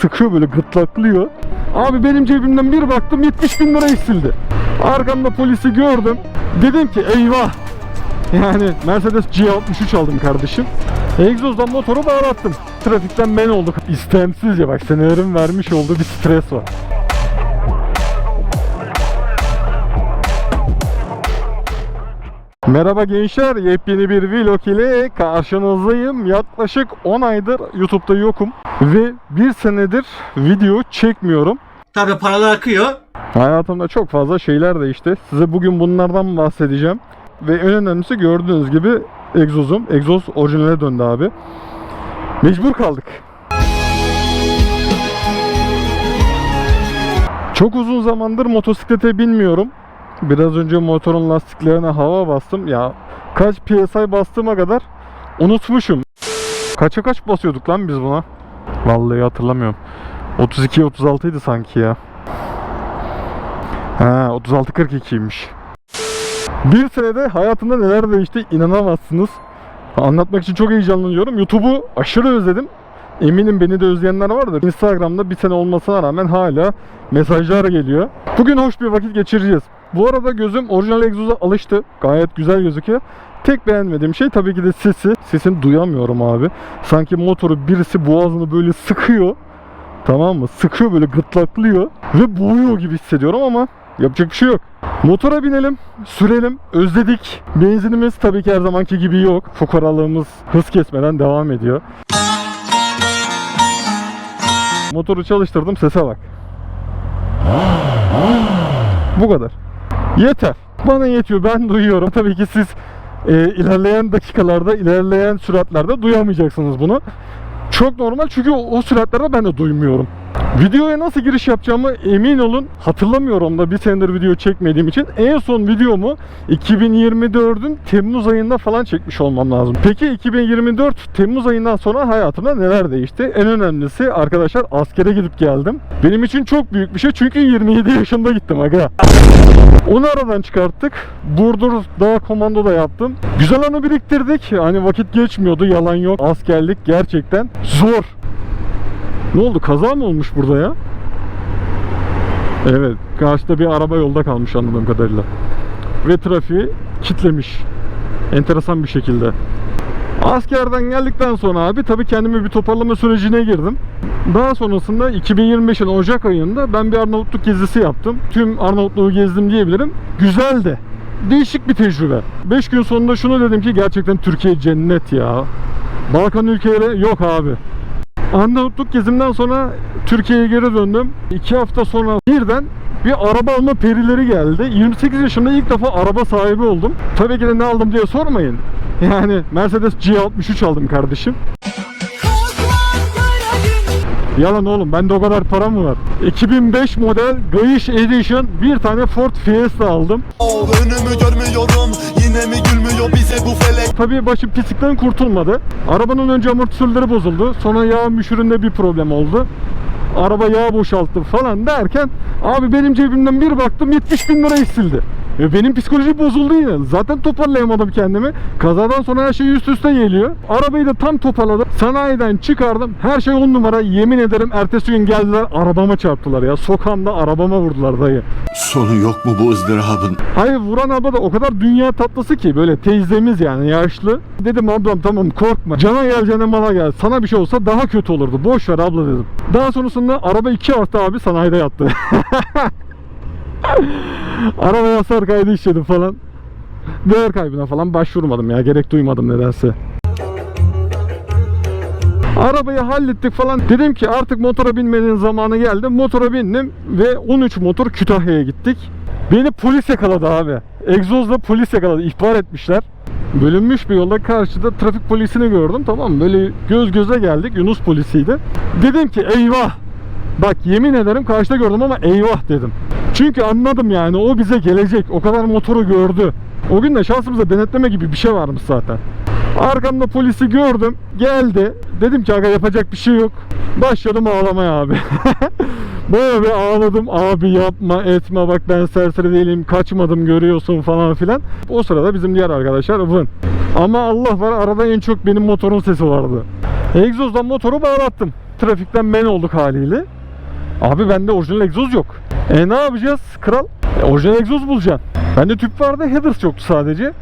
sıkıyor böyle gırtlaklıyor. Abi benim cebimden bir baktım 70 bin lira eksildi. Arkamda polisi gördüm. Dedim ki eyvah. Yani Mercedes G63 aldım kardeşim. Egzozdan motoru bağlattım. Trafikten men olduk. İstemsizce bak senelerin vermiş olduğu bir stres var. Merhaba gençler, yepyeni bir vlog ile karşınızdayım. Yaklaşık 10 aydır YouTube'da yokum ve bir senedir video çekmiyorum. Tabii paralar akıyor. Hayatımda çok fazla şeyler değişti. Size bugün bunlardan bahsedeceğim. Ve en önemlisi gördüğünüz gibi egzozum. Egzoz orijinale döndü abi. Mecbur kaldık. Çok uzun zamandır motosiklete binmiyorum. Biraz önce motorun lastiklerine hava bastım. Ya kaç PSI bastığıma kadar unutmuşum. Kaça kaç basıyorduk lan biz buna? Vallahi hatırlamıyorum. 32 36 idi sanki ya. Ha 36 42'ymiş. Bir senede hayatımda neler değişti inanamazsınız. Anlatmak için çok heyecanlanıyorum. YouTube'u aşırı özledim. Eminim beni de özleyenler vardır. Instagram'da bir sene olmasına rağmen hala mesajlar geliyor. Bugün hoş bir vakit geçireceğiz. Bu arada gözüm orijinal egzoza alıştı. Gayet güzel gözüküyor. Tek beğenmediğim şey tabii ki de sesi. Sesini duyamıyorum abi. Sanki motoru birisi boğazını böyle sıkıyor. Tamam mı? Sıkıyor böyle gırtlaklıyor ve boğuyor gibi hissediyorum ama yapacak bir şey yok. Motora binelim, sürelim, özledik. Benzinimiz tabii ki her zamanki gibi yok. Fukaralığımız hız kesmeden devam ediyor. Motoru çalıştırdım sese bak. Bu kadar. Yeter. Bana yetiyor. Ben duyuyorum. Tabii ki siz e, ilerleyen dakikalarda, ilerleyen süratlerde duyamayacaksınız bunu. Çok normal çünkü o, o süratlerde ben de duymuyorum. Videoya nasıl giriş yapacağımı emin olun hatırlamıyorum da bir senedir video çekmediğim için. En son videomu 2024'ün Temmuz ayında falan çekmiş olmam lazım. Peki 2024 Temmuz ayından sonra hayatımda neler değişti? En önemlisi arkadaşlar askere gidip geldim. Benim için çok büyük bir şey çünkü 27 yaşında gittim aga. Onu aradan çıkarttık. Burdur Dağ Komando da yaptım. Güzel anı biriktirdik. Hani vakit geçmiyordu yalan yok. Askerlik gerçekten zor. Ne oldu? Kaza mı olmuş burada ya? Evet. Karşıda bir araba yolda kalmış anladığım kadarıyla. Ve trafiği kitlemiş. Enteresan bir şekilde. Askerden geldikten sonra abi tabii kendimi bir toparlama sürecine girdim. Daha sonrasında 2025'in Ocak ayında ben bir Arnavutluk gezisi yaptım. Tüm Arnavutluğu gezdim diyebilirim. Güzel de. Değişik bir tecrübe. 5 gün sonunda şunu dedim ki gerçekten Türkiye cennet ya. Balkan ülkeleri yok abi. Arnavutluk gezimden sonra Türkiye'ye geri döndüm. 2 hafta sonra birden bir araba alma perileri geldi. 28 yaşımda ilk defa araba sahibi oldum. Tabii ki de ne aldım diye sormayın. Yani Mercedes G63 aldım kardeşim. Yalan oğlum bende o kadar para mı var? 2005 model Gayish Edition bir tane Ford Fiesta aldım. Önümü görmüyorum yine mi bize bu felek Tabii başım pislikten kurtulmadı. Arabanın önce amortisörleri bozuldu. Sonra yağ müşüründe bir problem oldu. Araba yağ boşalttı falan derken abi benim cebimden bir baktım 70 bin lira eksildi. E benim psikoloji bozuldu yine. Zaten toparlayamadım kendimi. Kazadan sonra her şey üst üste geliyor. Arabayı da tam toparladım. Sanayiden çıkardım. Her şey on numara. Yemin ederim ertesi gün geldiler arabama çarptılar ya. Sokağımda arabama vurdular dayı. Sonu yok mu bu ızdırabın Hayır vuran abla da o kadar dünya tatlısı ki böyle teyzemiz yani yaşlı. Dedim ablam tamam korkma. Cana gel cana mala gel. Sana bir şey olsa daha kötü olurdu. Boş ver abla dedim. Daha sonrasında araba iki hafta abi sanayide yattı. Arabaya hasar kaydı işledim falan. Değer kaybına falan başvurmadım ya. Gerek duymadım nedense. Arabayı hallettik falan. Dedim ki artık motora binmenin zamanı geldi. Motora bindim ve 13 motor Kütahya'ya gittik. Beni polis yakaladı abi. Egzozla polis yakaladı. İhbar etmişler. Bölünmüş bir yolda karşıda trafik polisini gördüm. Tamam? Böyle göz göze geldik. Yunus polisiydi. Dedim ki eyvah. Bak yemin ederim karşıda gördüm ama eyvah dedim. Çünkü anladım yani o bize gelecek. O kadar motoru gördü. O gün de şansımıza denetleme gibi bir şey varmış zaten. Arkamda polisi gördüm. Geldi. Dedim ki aga yapacak bir şey yok. Başladım ağlamaya abi. Böyle bir ağladım. Abi yapma etme bak ben serseri değilim. Kaçmadım görüyorsun falan filan. O sırada bizim diğer arkadaşlar vın. Ama Allah var arada en çok benim motorun sesi vardı. Egzozdan motoru bağlattım. trafikten men olduk haliyle. Abi bende orijinal egzoz yok. E ne yapacağız kral? E, orijinal egzoz bulacaksın. Bende tüp vardı, headers yoktu sadece.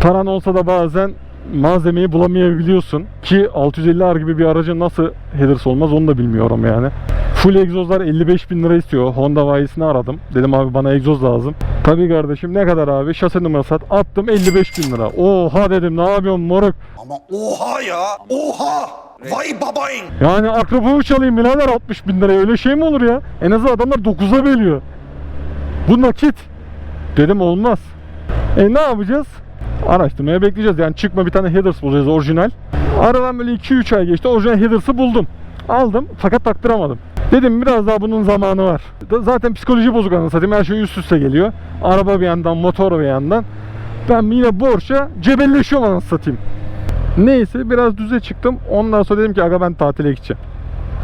Paran olsa da bazen malzemeyi bulamayabiliyorsun. Ki 650R gibi bir aracın nasıl headers olmaz onu da bilmiyorum yani. Full egzozlar 55 bin lira istiyor. Honda bayisini aradım. Dedim abi bana egzoz lazım. Tabii kardeşim ne kadar abi? Şase numarası at. Attım 55 bin lira. Oha dedim ne yapıyorsun moruk? Ama oha ya. Oha. Vay babayın. Yani akrabamı çalayım birader 60 bin liraya öyle şey mi olur ya? En azından adamlar 9'a bölüyor. Bu nakit. Dedim olmaz. E ne yapacağız? Araştırmaya bekleyeceğiz. Yani çıkma bir tane headers bulacağız orijinal. Aradan böyle 2-3 ay geçti. Orijinal headers'ı buldum. Aldım fakat taktıramadım. Dedim biraz daha bunun zamanı var. Zaten psikoloji bozuk anasını satayım. Her şey üst üste geliyor. Araba bir yandan, motor bir yandan. Ben yine borçla cebelleşiyorum anasını satayım. Neyse biraz düze çıktım. Ondan sonra dedim ki aga ben tatile gideceğim.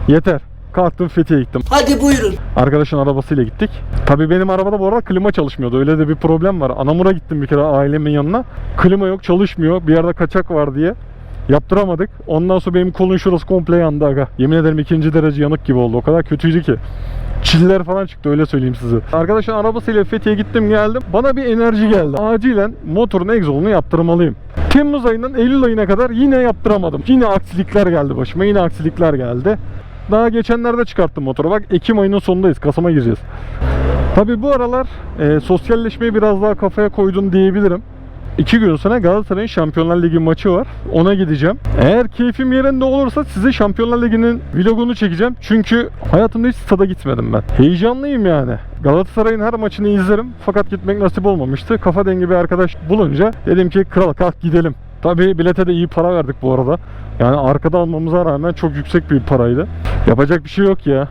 Yeter. Kalktım Fethiye'ye gittim. Hadi buyurun. Arkadaşın arabasıyla gittik. Tabii benim arabada bu arada klima çalışmıyordu. Öyle de bir problem var. Anamur'a gittim bir kere ailemin yanına. Klima yok çalışmıyor. Bir yerde kaçak var diye. Yaptıramadık. Ondan sonra benim kolun şurası komple yandı aga. Yemin ederim ikinci derece yanık gibi oldu. O kadar kötüydü ki. Çiller falan çıktı öyle söyleyeyim size. Arkadaşın arabasıyla Fethiye'ye gittim geldim. Bana bir enerji geldi. Acilen motorun egzozunu yaptırmalıyım. Temmuz ayından Eylül ayına kadar yine yaptıramadım. Yine aksilikler geldi başıma. Yine aksilikler geldi. Daha geçenlerde çıkarttım motoru. Bak Ekim ayının sonundayız. Kasım'a gireceğiz. Tabi bu aralar e, sosyalleşmeyi biraz daha kafaya koydum diyebilirim. İki gün sonra Galatasaray'ın Şampiyonlar Ligi maçı var. Ona gideceğim. Eğer keyfim yerinde olursa size Şampiyonlar Ligi'nin vlogunu çekeceğim. Çünkü hayatımda hiç stada gitmedim ben. Heyecanlıyım yani. Galatasaray'ın her maçını izlerim. Fakat gitmek nasip olmamıştı. Kafa dengi bir arkadaş bulunca dedim ki kral kalk gidelim. Tabii bilete de iyi para verdik bu arada. Yani arkada almamıza rağmen çok yüksek bir paraydı. Yapacak bir şey yok ya.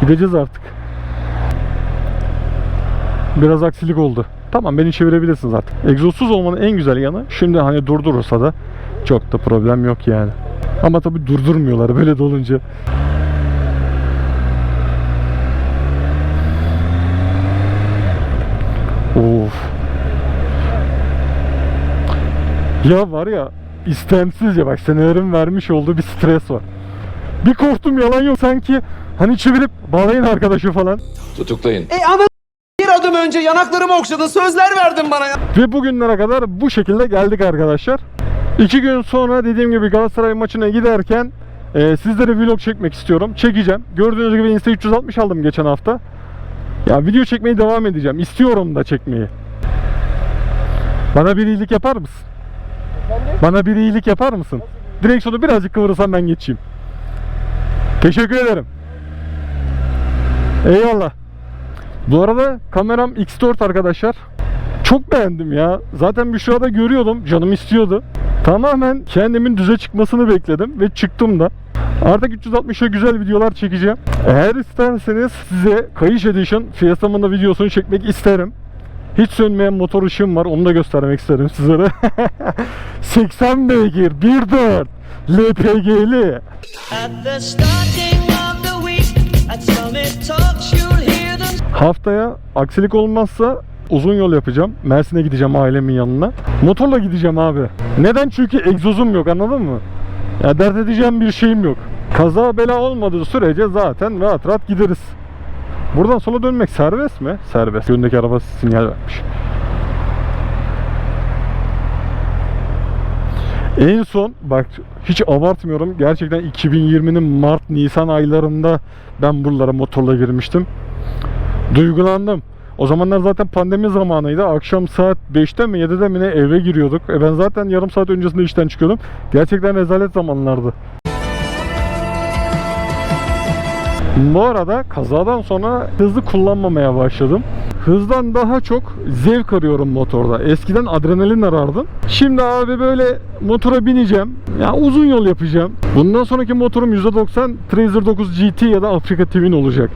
Gideceğiz artık. Biraz aksilik oldu. Tamam beni çevirebilirsiniz artık. Egzozsuz olmanın en güzel yanı şimdi hani durdurursa da çok da problem yok yani. Ama tabi durdurmuyorlar böyle de olunca. Of. Ya var ya istemsizce bak senelerin vermiş olduğu bir stres var. Bir korktum yalan yok sanki hani çevirip bağlayın arkadaşı falan. Tutuklayın. E ama adım önce yanaklarımı okşadın sözler verdin bana ya. Ve bugünlere kadar bu şekilde geldik arkadaşlar. İki gün sonra dediğim gibi Galatasaray maçına giderken e, sizlere vlog çekmek istiyorum. Çekeceğim. Gördüğünüz gibi Insta 360 aldım geçen hafta. Ya video çekmeye devam edeceğim. İstiyorum da çekmeyi. Bana bir iyilik yapar mısın? Bana bir iyilik yapar mısın? Direksiyonu birazcık kıvırırsan ben geçeyim. Teşekkür ederim. Eyvallah. Bu arada kameram X4 arkadaşlar. Çok beğendim ya. Zaten Büşra'da görüyordum. Canım istiyordu. Tamamen kendimin düze çıkmasını bekledim ve çıktım da. Artık 360'a güzel videolar çekeceğim. Eğer isterseniz size Kayış Edition Fiesta'mın videosunu çekmek isterim. Hiç sönmeyen motor ışığım var. Onu da göstermek isterim sizlere. 80 beygir 1.4 LPG'li. Haftaya aksilik olmazsa uzun yol yapacağım. Mersin'e gideceğim ailemin yanına. Motorla gideceğim abi. Neden? Çünkü egzozum yok anladın mı? Ya dert edeceğim bir şeyim yok. Kaza bela olmadığı sürece zaten rahat rahat gideriz. Buradan sola dönmek serbest mi? Serbest. Öndeki araba sinyal vermiş. En son bak hiç abartmıyorum. Gerçekten 2020'nin Mart Nisan aylarında ben buralara motorla girmiştim. Duygulandım. O zamanlar zaten pandemi zamanıydı. Akşam saat 5'te mi 7'de mi ne eve giriyorduk. E ben zaten yarım saat öncesinde işten çıkıyordum. Gerçekten rezalet zamanlardı. Bu arada kazadan sonra hızlı kullanmamaya başladım. Hızdan daha çok zevk arıyorum motorda. Eskiden adrenalin arardım. Şimdi abi böyle motora bineceğim. Ya uzun yol yapacağım. Bundan sonraki motorum %90 Trazer 9 GT ya da Afrika Twin olacak.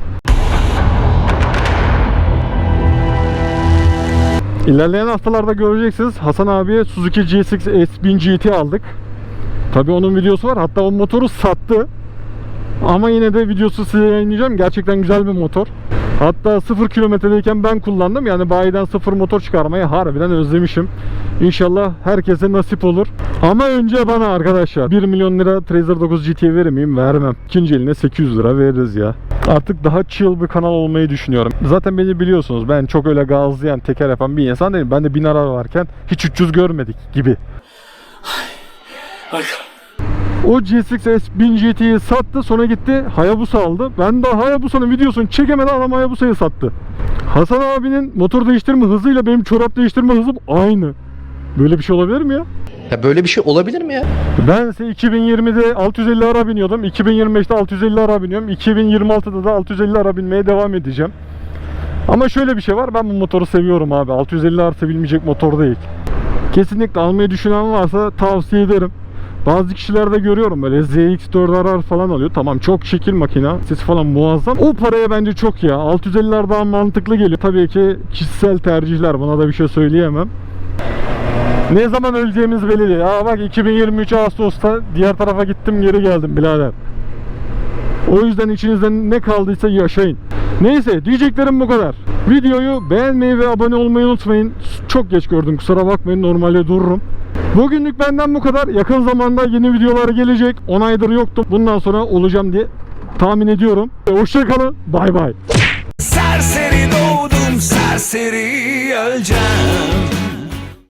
İlerleyen haftalarda göreceksiniz Hasan abiye Suzuki GSX S1000 GT aldık. Tabi onun videosu var. Hatta o motoru sattı. Ama yine de videosu size yayınlayacağım. Gerçekten güzel bir motor. Hatta 0 kilometredeyken ben kullandım. Yani bayiden sıfır motor çıkarmayı harbiden özlemişim. İnşallah herkese nasip olur. Ama önce bana arkadaşlar 1 milyon lira Tracer 9 GT verir miyim? Vermem. İkinci eline 800 lira veririz ya. Artık daha chill bir kanal olmayı düşünüyorum. Zaten beni biliyorsunuz ben çok öyle gazlayan, teker yapan bir insan değilim. Ben de 1000 ara varken hiç 300 görmedik gibi. O GSX-S 1000 GT'yi sattı sonra gitti Hayabusa aldı. Ben daha Hayabusa'nın videosunu çekemeden adam Hayabusa'yı sattı. Hasan abinin motor değiştirme hızıyla benim çorap değiştirme hızım aynı. Böyle bir şey olabilir mi ya? Ya böyle bir şey olabilir mi ya? Ben ise 2020'de 650 ara biniyordum. 2025'te 650 ara biniyorum. 2026'da da 650 ara binmeye devam edeceğim. Ama şöyle bir şey var. Ben bu motoru seviyorum abi. 650 ara sevilmeyecek motor değil. Kesinlikle almayı düşünen varsa tavsiye ederim. Bazı kişilerde görüyorum böyle ZX4 RR falan alıyor. Tamam çok şekil makina. Sesi falan muazzam. O paraya bence çok ya. 650'ler daha mantıklı geliyor. Tabii ki kişisel tercihler. Buna da bir şey söyleyemem. Ne zaman öleceğimiz belli değil. Aa bak 2023 Ağustos'ta diğer tarafa gittim geri geldim birader. O yüzden içinizden ne kaldıysa yaşayın. Neyse diyeceklerim bu kadar. Videoyu beğenmeyi ve abone olmayı unutmayın. Çok geç gördüm kusura bakmayın normalde dururum. Bugünlük benden bu kadar. Yakın zamanda yeni videolar gelecek. 10 aydır yoktum. Bundan sonra olacağım diye tahmin ediyorum. Hoşçakalın. Bay bay. Serseri doğdum serseri öleceğim